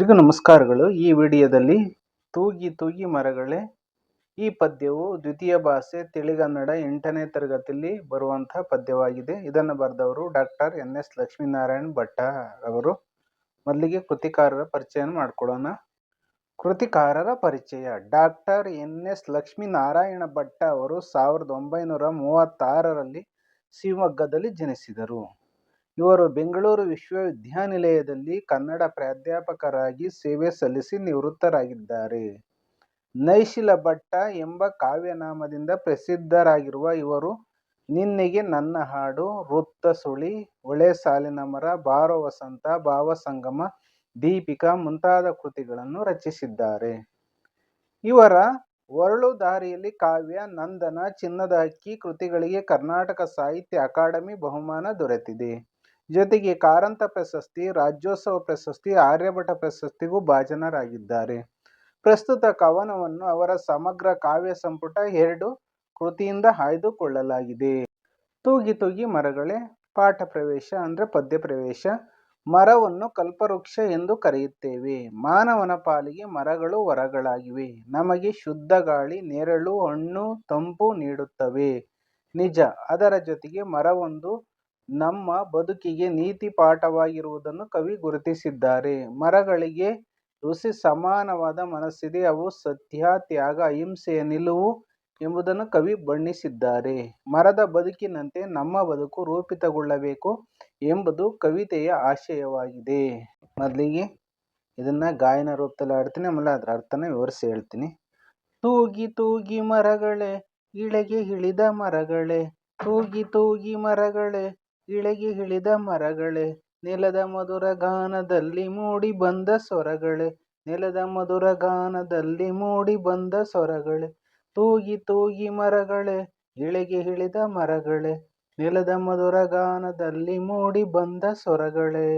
ಎಲ್ರಿಗೂ ನಮಸ್ಕಾರಗಳು. ಈ ವಿಡಿಯೋದಲ್ಲಿ ತೂಗಿ ತೂಗಿ ಮರಗಳೇ, ಈ ಪದ್ಯವು ದ್ವಿತೀಯ ಭಾಷೆ ತಿಳಿಗನ್ನಡ ಎಂಟನೇ ತರಗತಿಯಲ್ಲಿ ಬರುವಂತಹ ಪದ್ಯವಾಗಿದೆ. ಇದನ್ನು ಬರೆದವರು doctor N S Lakshminarayan Bhatta ಅವರು. ಮೊದಲಿಗೆ ಕೃತಿಕಾರರ ಪರಿಚಯ ಮಾಡ್ಕೊಳ್ಳೋಣ. ಕೃತಿಕಾರರ ಪರಿಚಯ, doctor N S Lakshminarayana Bhatta ಅವರು ಸಾವಿರದ ಒಂಬೈನೂರ ಮೂವತ್ತಾರರಲ್ಲಿ ಶಿವಮೊಗ್ಗದಲ್ಲಿ ಜನಿಸಿದರು. ಇವರು ಬೆಂಗಳೂರು ವಿಶ್ವವಿದ್ಯಾನಿಲಯದಲ್ಲಿ ಕನ್ನಡ ಪ್ರಾಧ್ಯಾಪಕರಾಗಿ ಸೇವೆ ಸಲ್ಲಿಸಿ ನಿವೃತ್ತರಾಗಿದ್ದಾರೆ. ನೈಶಿಲ ಭಟ್ಟ ಎಂಬ ಕಾವ್ಯನಾಮದಿಂದ ಪ್ರಸಿದ್ಧರಾಗಿರುವ ಇವರು ನಿನ್ನೆಗೆ ನನ್ನ ಹಾಡು, ವೃತ್ತ ಸುಳಿ, ಒಳೆ ಸಾಲಿನ ಮರ, ಬಾರೋ ವಸಂತ ಭಾವಸಂಗಮ ದೀಪಿಕಾ ಮುಂತಾದ ಕೃತಿಗಳನ್ನು ರಚಿಸಿದ್ದಾರೆ. ಇವರ ಒರಳು ದಾರಿಯಲ್ಲಿ ಕಾವ್ಯ, ನಂದನ, ಚಿನ್ನದ ಅಕ್ಕಿ ಕೃತಿಗಳಿಗೆ ಕರ್ನಾಟಕ ಸಾಹಿತ್ಯ ಅಕಾಡೆಮಿ ಬಹುಮಾನ ದೊರೆತಿದೆ. ಜೊತೆಗೆ ಕಾರಂತ ಪ್ರಶಸ್ತಿ, ರಾಜ್ಯೋತ್ಸವ ಪ್ರಶಸ್ತಿ, ಆರ್ಯಭಟ ಪ್ರಶಸ್ತಿಗೂ ಭಾಜನರಾಗಿದ್ದಾರೆ. ಪ್ರಸ್ತುತ ಕವನವನ್ನು ಅವರ ಸಮಗ್ರ ಕಾವ್ಯ ಸಂಪುಟ ಎರಡು ಕೃತಿಯಿಂದ ಆಯ್ದುಕೊಳ್ಳಲಾಗಿದೆ. ತೂಗಿ ತೂಗಿ ಮರಗಳೇ, ಪಾಠ ಪ್ರವೇಶ ಅಂದರೆ ಪದ್ಯ ಪ್ರವೇಶ, ಮರವನ್ನು ಕಲ್ಪವೃಕ್ಷ ಎಂದು ಕರೆಯುತ್ತೇವೆ. ಮಾನವನ ಪಾಲಿಗೆ ಮರಗಳು ವರಗಳಾಗಿವೆ. ನಮಗೆ ಶುದ್ಧ ಗಾಳಿ, ನೆರಳು, ಹಣ್ಣು, ತಂಪು ನೀಡುತ್ತವೆ. ನಿಜ, ಅದರ ಜೊತೆಗೆ ಮರವೊಂದು ನಮ್ಮ ಬದುಕಿಗೆ ನೀತಿ ಪಾಠವಾಗಿರುವುದನ್ನು ಕವಿ ಗುರುತಿಸಿದ್ದಾರೆ. ಮರಗಳಿಗೆ ಋಷಿ ಸಮಾನವಾದ ಮನಸ್ಸಿದೆ. ಅವು ಸತ್ಯ, ತ್ಯಾಗ ಅಹಿಂಸೆಯ ನಿಲುವು ಎಂಬುದನ್ನು ಕವಿ ಬಣ್ಣಿಸಿದ್ದಾರೆ. ಮರದ ಬದುಕಿನಂತೆ ನಮ್ಮ ಬದುಕು ರೂಪಿತಗೊಳ್ಳಬೇಕು ಎಂಬುದು ಕವಿತೆಯ ಆಶಯವಾಗಿದೆ. ಮೊದಲಿಗೆ ಇದನ್ನ ಗಾಯನ ರೂಪದಲ್ಲಿ ಆಡ್ತೀನಿ ಆಮೇಲೆ ಅದರ ಅರ್ಥನ ವಿವರಿಸಿ ಹೇಳ್ತೀನಿ. ತೂಗಿ ತೂಗಿ ಮರಗಳೇ, ಇಳೆಗೆ ಇಳಿದ ಮರಗಳೇ, ತೂಗಿ ತೂಗಿ ಮರಗಳೇ ಇಳೆಗೆ ಇಳಿದ ಮರಗಳೇ, ನೆಲದ ಮಧುರ ಗಾನದಲ್ಲಿ ಮೂಡಿ ಬಂದ ಸ್ವರಗಳೇ, ನೆಲದ ಮಧುರ ಗಾನದಲ್ಲಿ ಮೂಡಿ ಬಂದ ಸ್ವರಗಳೇ, ತೂಗಿ ತೂಗಿ ಮರಗಳೇ, ಇಳಗಿ ಇಳಿದ ಮರಗಳೇ, ನೆಲದ ಮಧುರ ಗಾನದಲ್ಲಿ ಮೂಡಿ ಬಂದ ಸ್ವರಗಳೇ.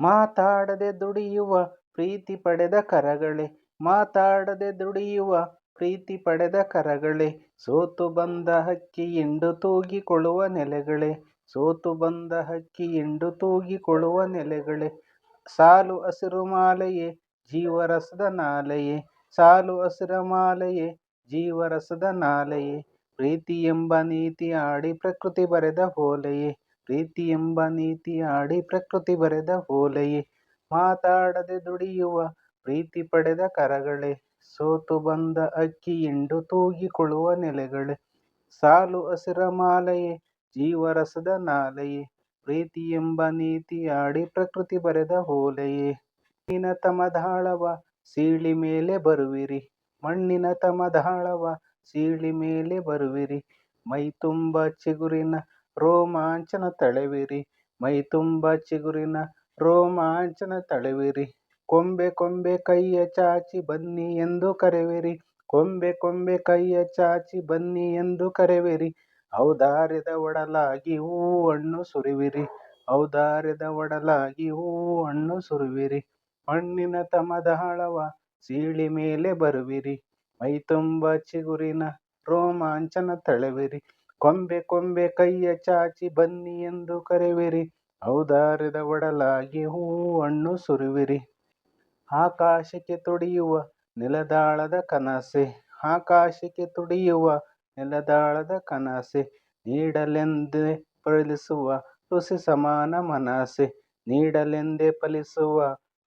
ಮಾತಾಡದೆ ದುಡಿಯುವ ಪ್ರೀತಿ ಪಡೆದ ಕರಗಳೇ, ಮಾತಾಡದೆ ದುಡಿಯುವ ಪ್ರೀತಿ ಪಡೆದ ಕರಗಳೇ, ಸೋತು ಬಂದ ಹಕ್ಕಿ ಎಂದು ತೂಗಿಕೊಳ್ಳುವ ನೆಲೆಗಳೇ ಸೋತು ಬಂದ ಹಕ್ಕಿ ಇಂಡು ತೂಗಿಕೊಳ್ಳುವ ನೆಲೆಗಳೇ. ಸಾಲು ಹಸಿರು ಮಾಲೆಯೇ, ಜೀವರಸದ ನಾಲೆಯೇ. ಸಾಲು ಹಸಿರ ಮಾಲೆಯೇ, ಜೀವರಸದ ನಾಲೆಯೇ. ಪ್ರೀತಿ ಎಂಬ ನೀತಿ ಆಡಿ ಪ್ರಕೃತಿ ಬರೆದ ಹೋಲೆಯೇ. ಪ್ರೀತಿ ಎಂಬ ನೀತಿ ಆಡಿ ಪ್ರಕೃತಿ ಬರೆದ ಹೋಲೆಯೇ. ಮಾತಾಡದೆ ದುಡಿಯುವ ಪ್ರೀತಿ ಪಡೆದ ಕರಗಳೇ. ಸೋತು ಬಂದ ಅಕ್ಕಿ ಎಂಡು ತೂಗಿಕೊಳ್ಳುವ ನೆಲೆಗಳೇ. ಸಾಲು ಹಸಿರ ಮಾಲೆಯೇ ಜೀವರಸದ ನಾಲೆಯೇ ಪ್ರೀತಿ ಎಂಬ ನೀತಿ ಆಡಿ ಪ್ರಕೃತಿ ಬರೆದ ಹೋಲೆಯೇ. ಮಣ್ಣಿನ ತಮದಾಳವ ಸೀಳಿ ಮೇಲೆ ಬರುವಿರಿ. ಮಣ್ಣಿನ ತಮದಾಳವ ಸೀಳಿ ಮೇಲೆ ಬರುವಿರಿ. ಮೈ ತುಂಬ ಚಿಗುರಿನ ರೋಮಾಂಚನ ತಳೆವಿರಿ. ಮೈ ತುಂಬ ಚಿಗುರಿನ ರೋಮಾಂಚನ ತಳೆವಿರಿ. ಕೊಂಬೆ ಕೊಂಬೆ ಕೈಯ ಚಾಚಿ ಬನ್ನಿ ಎಂದು ಕರೆವಿರಿ. ಕೊಂಬೆ ಕೊಂಬೆ ಕೈಯ ಚಾಚಿ ಬನ್ನಿ ಎಂದು ಕರೆವಿರಿ. ಔದಾರ್ಯದ ಒಡಲಾಗಿ ಹೂ ಹಣ್ಣು ಸುರಿವಿರಿ. ಔದಾರ್ಯದ ಒಡಲಾಗಿ ಹೂ ಹಣ್ಣು ಸುರಿವಿರಿ. ಮಣ್ಣಿನ ತಮದಾಳವ ಸೀಳಿ ಮೇಲೆ ಬರುವಿರಿ. ಮೈ ತುಂಬ ಚಿಗುರಿನ ರೋಮಾಂಚನ ತಳೆವಿರಿ. ಕೊಂಬೆ ಕೊಂಬೆ ಕೈಯ ಚಾಚಿ ಬನ್ನಿ ಎಂದು ಕರೆವಿರಿ. ಔದಾರ್ಯದ ಒಡಲಾಗಿ ಹೂ ಹಣ್ಣು ಸುರಿವಿರಿ. ಆಕಾಶಕ್ಕೆ ತುಡಿಯುವ ನೆಲದಾಳದ ಕನಸೆ. ಆಕಾಶಕ್ಕೆ ತುಡಿಯುವ ನೆಲದಾಳದ ಕನಸೆ ನೀಡಲೆಂದೇ ಫಲಿಸುವ ಋಷಿ ಸಮಾನ ಮನಸೆ. ನೀಡಲೆಂದೇ ಫಲಿಸುವ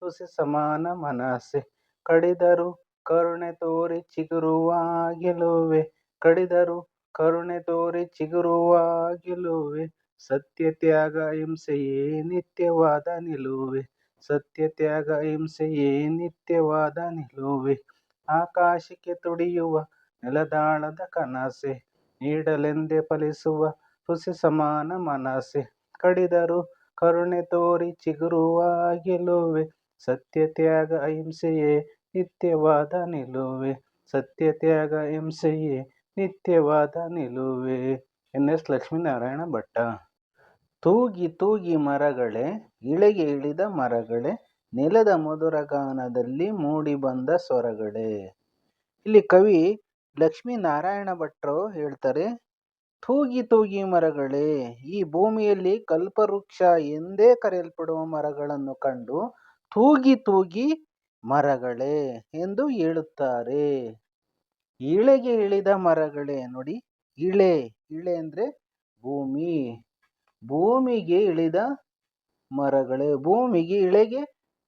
ಋಷಿ ಸಮಾನ ಮನಸೆ. ಕಡಿದರು ಕರುಣೆ ತೋರಿ ಚಿಗುರುವ ಗೆಲುವೆ ಕಡಿದರು ಕರುಣೆ ತೋರಿ ಚಿಗುರುವ ಗೆಲುವೆ ಸತ್ಯ ತ್ಯಾಗ ಹಿಂಸೆಯೇ ನಿತ್ಯವಾದ ನಿಲುವೆ. ಸತ್ಯ ತ್ಯಾಗ ಹಿಂಸೆಯೇ ನಿತ್ಯವಾದ ನಿಲುವೆ. ಆಕಾಶಕ್ಕೆ ತುಡಿಯುವ ನೆಲದಾಳದ ಕನಸೆ ನೀಡಲೆಂದೇ ಫಲಿಸುವ ಋಷಿ ಸಮಾನ ಮನಸೆ. ಕಡಿದರು ಕರುಣೆ ತೋರಿ ಚಿಗುರುವ ಗೆಲುವೆ ಸತ್ಯ ತ್ಯಾಗ ಅಹಿಂಸೆಯೇ ನಿತ್ಯವಾದ ನಿಲುವೆ. ಸತ್ಯ ತ್ಯಾಗ ಹಿಂಸೆಯೇ ನಿತ್ಯವಾದ ನಿಲುವೆ. N S Lakshminarayana Bhatta. ತೂಗಿ ತೂಗಿ ಮರಗಳೇ, ಇಳೆಗೆ ಇಳಿದ ಮರಗಳೇ, ನೆಲದ ಮಧುರ ಗಾನದಲ್ಲಿ ಮೂಡಿ ಬಂದ ಸ್ವರಗಳೇ. ಇಲ್ಲಿ ಕವಿ ಲಕ್ಷ್ಮೀನಾರಾಯಣ ಭಟ್ರು ಹೇಳ್ತಾರೆ, ತೂಗಿ ತೂಗಿ ಮರಗಳೇ, ಈ ಭೂಮಿಯಲ್ಲಿ ಕಲ್ಪವೃಕ್ಷ ಎಂದೇ ಕರೆಯಲ್ಪಡುವ ಮರಗಳನ್ನು ಕಂಡು ತೂಗಿ ತೂಗಿ ಮರಗಳೇ ಎಂದು ಹೇಳುತ್ತಾರೆ. ಇಳೆಗೆ ಇಳಿದ ಮರಗಳೇ, ನೋಡಿ, ಇಳೆ ಇಳೆ ಅಂದ್ರೆ ಭೂಮಿ, ಭೂಮಿಗೆ ಇಳಿದ ಮರಗಳೇ, ಭೂಮಿಗೆ ಇಳೆಗೆ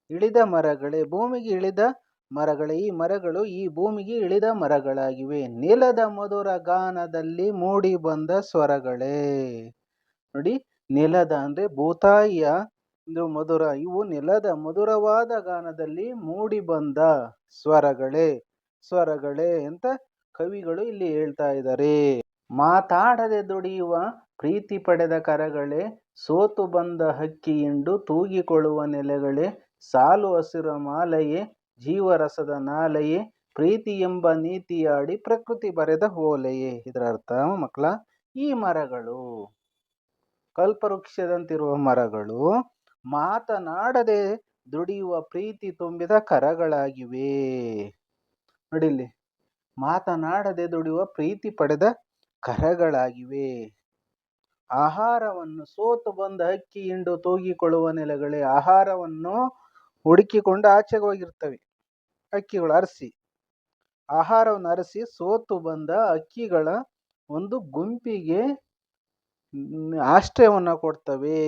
ಇಳಿದ ಮರಗಳೇ, ಭೂಮಿಗೆ ಇಳಿದ ಮರಗಳೇ, ಈ ಮರಗಳು ಈ ಭೂಮಿಗೆ ಇಳಿದ ಮರಗಳಾಗಿವೆ. ನೆಲದ ಮಧುರ ಗಾನದಲ್ಲಿ ಮೂಡಿ ಬಂದ ಸ್ವರಗಳೇ. ನೋಡಿ, ನೆಲದ ಅಂದ್ರೆ ಭೂತಾಯಿಯ ಒಂದು ಮಧುರ, ಇವು ನೆಲದ ಮಧುರವಾದ ಗಾನದಲ್ಲಿ ಮೂಡಿ ಬಂದ ಸ್ವರಗಳೇ ಸ್ವರಗಳೇ ಅಂತ ಕವಿಗಳು ಇಲ್ಲಿ ಹೇಳ್ತಾ ಇದ್ದಾರೆ. ಮಾತಾಡದೆ ದುಡಿಯುವ ಪ್ರೀತಿ ಪಡೆದ ಕರಗಳೇ, ಸೋತು ಬಂದ ಹಕ್ಕಿ ಹಿಂಡು ತೂಗಿಕೊಳ್ಳುವ ನೆಲೆಗಳೇ, ಸಾಲು ಹಸಿರ ಮಾಲೆಯೇ ಜೀವರಸದ ನಾಲೆಯೇ ಪ್ರೀತಿ ಎಂಬ ನೀತಿಯಾಡಿ ಪ್ರಕೃತಿ ಬರೆದ ಓಲೆಯೇ ಇದರ ಅರ್ಥ, ಮಕ್ಕಳ, ಈ ಮರಗಳು. ಕಲ್ಪವೃಕ್ಷದಂತಿರುವ ಮರಗಳು ಮಾತನಾಡದೆ ದುಡಿಯುವ ಪ್ರೀತಿ ತುಂಬಿದ ಕರಗಳಾಗಿವೆ. ನೋಡಿಲ್ಲಿ, ಮಾತನಾಡದೆ ದುಡಿಯುವ ಪ್ರೀತಿ ಪಡೆದ ಕರಗಳಾಗಿವೆ. ಆಹಾರವನ್ನು ಸೋತು ಬಂದ ಹಕ್ಕಿ ಹಿಂಡು ತೂಗಿಕೊಳ್ಳುವ ನೆಲೆಗಳೇ ಆಹಾರವನ್ನು ಹುಡುಕಿಕೊಂಡು ಆಚೆಗೆ ಹೋಗಿರ್ತವೆ. ಹಕ್ಕಿಗಳು ಅರಸಿ, ಆಹಾರವನ್ನು ಅರಸಿ ಸೋತು ಬಂದ ಅಕ್ಕಿಗಳ ಒಂದು ಗುಂಪಿಗೆ ಆಶ್ರಯವನ್ನು ಕೊಡ್ತವೆ.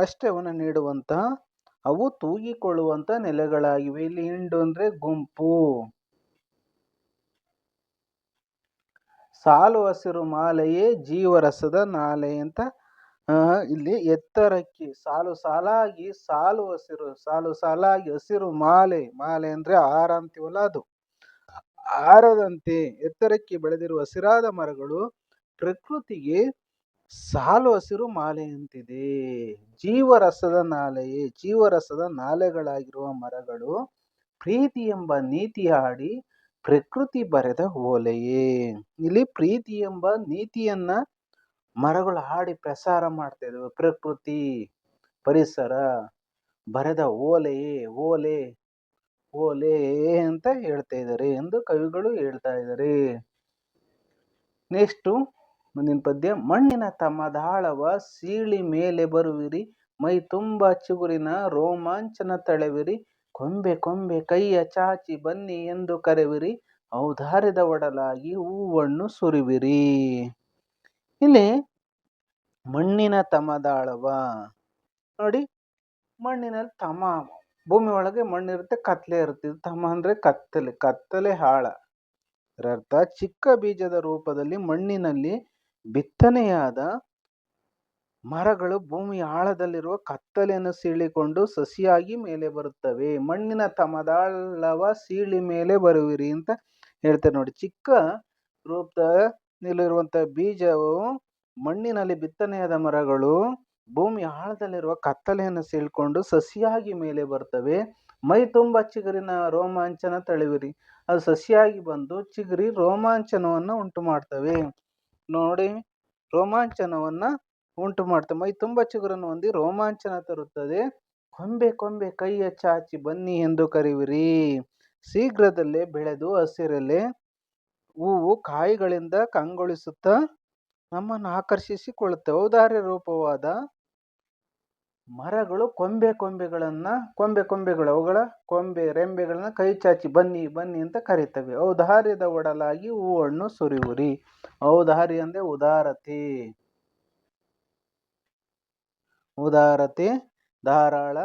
ಆಶ್ರಯವನ್ನು ನೀಡುವಂತ ಅವು ತೂಗಿಕೊಳ್ಳುವಂತ ನೆಲೆಗಳಾಗಿವೆ. ಇಲ್ಲಿ ಹಿಂಡು ಅಂದರೆ ಗುಂಪು. ಸಾಲು ಹಸಿರು ಮಾಲೆಯೇ ಜೀವರಸದ ನಾಲೆ ಅಂತ ಇಲ್ಲಿ ಎತ್ತರಕ್ಕೆ ಸಾಲು ಸಾಲಾಗಿ ಸಾಲು ಹಸಿರು ಸಾಲು ಸಾಲಾಗಿ ಹಸಿರು ಮಾಲೆ ಮಾಲೆ ಅಂದ್ರೆ ಹಾರ ಅಂತೀವಲ್ಲ ಅದು. ಆರದಂತೆ ಎತ್ತರಕ್ಕೆ ಬೆಳೆದಿರುವ ಹಸಿರಾದ ಮರಗಳು ಪ್ರಕೃತಿಗೆ ಸಾಲು ಹಸಿರು ಮಾಲೆಯಂತಿದೆ ಜೀವರಸದ ನಾಲೆಯೇ, ಜೀವರಸದ ನಾಲೆಗಳಾಗಿರುವ ಮರಗಳು ಪ್ರೀತಿ ಎಂಬ ನೀತಿ ಹಾಡಿ ಪ್ರಕೃತಿ ಬರೆದ ಓಲೆಯೇ. ಇಲ್ಲಿ ಪ್ರೀತಿ ಎಂಬ ನೀತಿಯನ್ನ ಮರಗಳು ಹಾಡಿ ಪ್ರಸಾರ ಮಾಡ್ತಾ ಇದ್ದಾವೆ ಪ್ರಕೃತಿ ಪರಿಸರ ಬರೆದ ಓಲೆ ಓಲೆ ಓಲೆ ಅಂತ ಹೇಳ್ತಾ ಇದ್ದಾರೆ ಎಂದು ಕವಿಗಳು ಹೇಳ್ತಾ ಇದ್ದಾರೆ. ನೆಕ್ಸ್ಟು ಮುಂದಿನ ಪದ್ಯ, ಮಣ್ಣಿನ ತಮ್ಮ ದಾಳವ ಸೀಳಿ ಮೇಲೆ ಬರುವಿರಿ. ಮೈ ತುಂಬ ಚಿಗುರಿನ ರೋಮಾಂಚನ ತಳೆವಿರಿ. ಕೊಂಬೆ ಕೊಂಬೆ ಕೈಯ ಚಾಚಿ ಬನ್ನಿ ಎಂದು ಕರೆವಿರಿ. ಔದಾರ್ಯದ ಒಡಲಾಗಿ ಹೂವನ್ನು ಸುರಿವಿರಿ. ಇಲ್ಲಿ ಮಣ್ಣಿನ ತಮದಾಳವ. ನೋಡಿ, ಮಣ್ಣಿನಲ್ಲಿ ತಮ, ಭೂಮಿ ಒಳಗೆ ಮಣ್ಣಿರುತ್ತೆ ಕತ್ತಲೆ ಇರುತ್ತೆ. ತಮ ಅಂದ್ರೆ ಕತ್ತಲೆ ಕತ್ತಲೆ ಹಾಳ. ಇದರರ್ಥ ಚಿಕ್ಕ ಬೀಜದ ರೂಪದಲ್ಲಿ ಮಣ್ಣಿನಲ್ಲಿ ಬಿತ್ತನೆಯಾದ ಮರಗಳು ಭೂಮಿ ಆಳದಲ್ಲಿರುವ ಕತ್ತಲೆಯನ್ನು ಸೀಳಿಕೊಂಡು ಸಸಿಯಾಗಿ ಮೇಲೆ ಬರುತ್ತವೆ. ಮಣ್ಣಿನ ತಮದಾಳವ ಸೀಳಿ ಮೇಲೆ ಬರುವಿರಿ ಅಂತ ಹೇಳ್ತಾರೆ ನೋಡಿ. ಚಿಕ್ಕ ರೂಪದಲ್ಲಿರುವಂತ ಬೀಜವು ಮಣ್ಣಿನಲ್ಲಿ ಬಿತ್ತನೆಯಾದ ಮರಗಳು, ಭೂಮಿ ಆಳದಲ್ಲಿರುವ ಕತ್ತಲೆಯನ್ನು ಸೀಳ್ಕೊಂಡು ಸಸಿಯಾಗಿ ಮೇಲೆ ಬರ್ತವೆ. ಮೈ ತುಂಬ ಚಿಗುರಿನ ರೋಮಾಂಚನ ತಳಿವಿರಿ ಅದು ಸಸಿಯಾಗಿ ಬಂದು ಚಿಗುರಿ ರೋಮಾಂಚನವನ್ನು ಉಂಟು ಮಾಡ್ತವೆ ನೋಡಿ, ರೋಮಾಂಚನವನ್ನು ಉಂಟು ಮಾಡ್ತವೆ ಮೈ ತುಂಬ ಚಿಗುರನ್ನು ಹೊಂದಿ ರೋಮಾಂಚನ ತರುತ್ತದೆ. ಕೊಂಬೆ ಕೊಂಬೆ ಕೈಯ ಚಾಚಿ ಬನ್ನಿ ಎಂದು ಕರೆಯುವಿರಿ ಶೀಘ್ರದಲ್ಲೇ ಬೆಳೆದು ಹಸಿರಲೆ ಹೂವು ಕಾಯಿಗಳಿಂದ ಕಂಗೊಳಿಸುತ್ತಾ ನಮ್ಮನ್ನು ಆಕರ್ಷಿಸಿಕೊಳ್ಳುತ್ತೆ. ಔದಾರ್ಯ ರೂಪವಾದ ಮರಗಳು ಕೊಂಬೆ ಕೊಂಬೆಗಳನ್ನು, ಕೊಂಬೆ ಕೊಂಬೆಗಳು ಅವುಗಳ ಕೊಂಬೆ ರೆಂಬೆಗಳನ್ನ ಕೈ ಚಾಚಿ ಬನ್ನಿ ಬನ್ನಿ ಅಂತ ಕರೀತವೆ. ಔದಾರ್ಯದ ಒಡಲಾಗಿ ಹೂವನ್ನು ಸುರಿಯುವಿರಿ ಔದಾರ್ಯ ಅಂದ್ರೆ ಉದಾರತೆ. ಉದಾರತೆ, ಧಾರಾಳ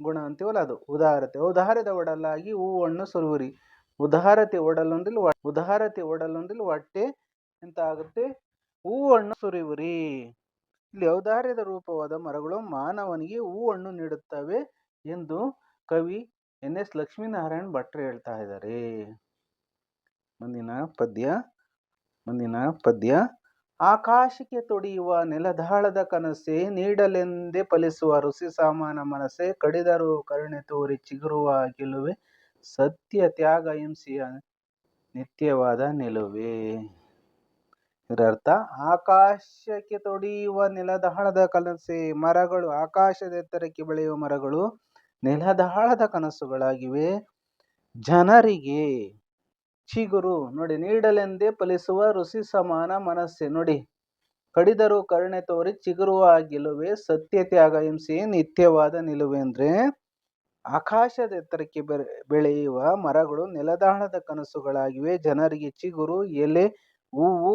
ಗುಣ ಅಂತೀವಲ್ಲ ಅದು. ಉದಾರತೆ, ಔದಾರ್ಯದ ಒಡಲಾಗಿ ಹೂವನ್ನು ಸುರುವಿರಿ ಉದಾರತೆ ಓಡಲೊಂದಿಲ್ ಉದಾರತೆ ಓಡಲೊಂದಿಲ್ ಹೊಟ್ಟೆ ಎಂತ ಆಗುತ್ತೆ? ಹೂವನ್ನು ಸುರಿಯುವಿರಿ. ಇಲ್ಲಿ ಔದಾರ್ಯದ ರೂಪವಾದ ಮರಗಳು ಮಾನವನಿಗೆ ಹೂವನ್ನು ನೀಡುತ್ತವೆ ಎಂದು ಕವಿ ಎನ್ ಎಸ್ ಲಕ್ಷ್ಮೀನಾರಾಯಣ್ ಭಟ್ರು ಹೇಳ್ತಾ ಇದ್ದಾರೆ. ಮುಂದಿನ ಪದ್ಯ ಮುಂದಿನ ಪದ್ಯ. ಆಕಾಶಕ್ಕೆ ತೊಡಿಯುವ ನೆಲದಾಳದ ಕನಸೆ ನೀಡಲೆಂದೇ ಫಲಿಸುವ ಋಷಿ ಸಾಮಾನ ಮನಸ್ಸೆ ಕಡಿದರು ಕರುಣೆ ತೋರಿ ಚಿಗುರುವ ಗೆಲುವೆ ಸತ್ಯ ತ್ಯಾಗ ಹಿಂಸೆಯ ನಿತ್ಯವಾದ ನಿಲುವೇ. ಇದರರ್ಥ, ಆಕಾಶಕ್ಕೆ ತೊಡಿಯುವ ನೆಲದಹಳದ ಕನಸೆ. ಮರಗಳು ಆಕಾಶದ ಎತ್ತರಕ್ಕೆ ಬೆಳೆಯುವ ಮರಗಳು ನೆಲದಹಳದ ಕನಸುಗಳಾಗಿವೆ. ಜನರಿಗೆ ಚಿಗುರು ನೋಡಿ, ನೀಡಲೆಂದೇ ಫಲಿಸುವ ಋಷಿ ಸಮಾನ ಮನಸ್ಸೆ. ನೋಡಿ, ಕಡಿದರೂ ಕರುಣೆ ತೋರಿ ಚಿಗುರುವ ಗೆಲುವೆ ಸತ್ಯ ತ್ಯಾಗ ಹಿಂಸೆ ನಿತ್ಯವಾದ ನಿಲುವೆ ಅಂದ್ರೆ ಆಕಾಶದ ಎತ್ತರಕ್ಕೆ ಬೆರೆ ಬೆಳೆಯುವ ಮರಗಳು ನೆಲದಾಳದ ಕನಸುಗಳಾಗಿವೆ. ಜನರಿಗೆ ಚಿಗುರು, ಎಲೆ, ಹೂವು,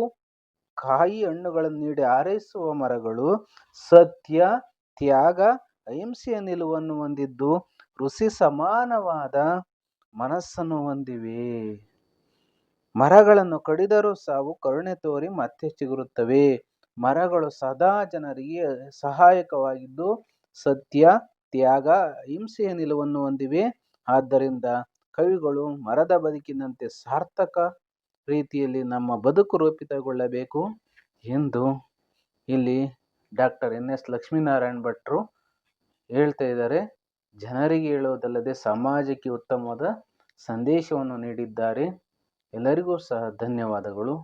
ಕಾಯಿ ಹಣ್ಣುಗಳನ್ನು ನೀಡಿ ಹಾರೈಸುವ ಮರಗಳು ಸತ್ಯ, ತ್ಯಾಗ, ಅಹಿಂಸೆಯ ನಿಲುವನ್ನು ಹೊಂದಿದ್ದು ಋಷಿ ಸಮಾನವಾದ ಮನಸ್ಸನ್ನು ಹೊಂದಿವೆ. ಮರಗಳನ್ನು ಕಡಿದರೂ ಸಾವು, ಕರುಣೆ ತೋರಿ ಮತ್ತೆ ಚಿಗುರುತ್ತವೆ. ಮರಗಳು ಸದಾ ಜನರಿಗೆ ಸಹಾಯಕವಾಗಿದ್ದು ಸತ್ಯ ತ್ಯಾಗ ಹಿಂಸೆಯ ನಿಲುವನ್ನು ಹೊಂದಿವೆ. ಆದ್ದರಿಂದ ಕವಿಗಳು ಮರದ ಬದುಕಿನಂತೆ ಸಾರ್ಥಕ ರೀತಿಯಲ್ಲಿ ನಮ್ಮ ಬದುಕು ರೂಪಿತಗೊಳ್ಳಬೇಕು ಎಂದು ಇಲ್ಲಿ ಡಾಕ್ಟರ್ ಎನ್ ಎಸ್ ಲಕ್ಷ್ಮೀನಾರಾಯಣ ಭಟ್ರು ಹೇಳ್ತಾ ಇದ್ದಾರೆ. ಜನರಿಗೆ ಹೇಳುವುದಲ್ಲದೆ ಸಮಾಜಕ್ಕೆ ಉತ್ತಮವಾದ ಸಂದೇಶವನ್ನು ನೀಡಿದ್ದಾರೆ. ಎಲ್ಲರಿಗೂ ಸಹ ಧನ್ಯವಾದಗಳು.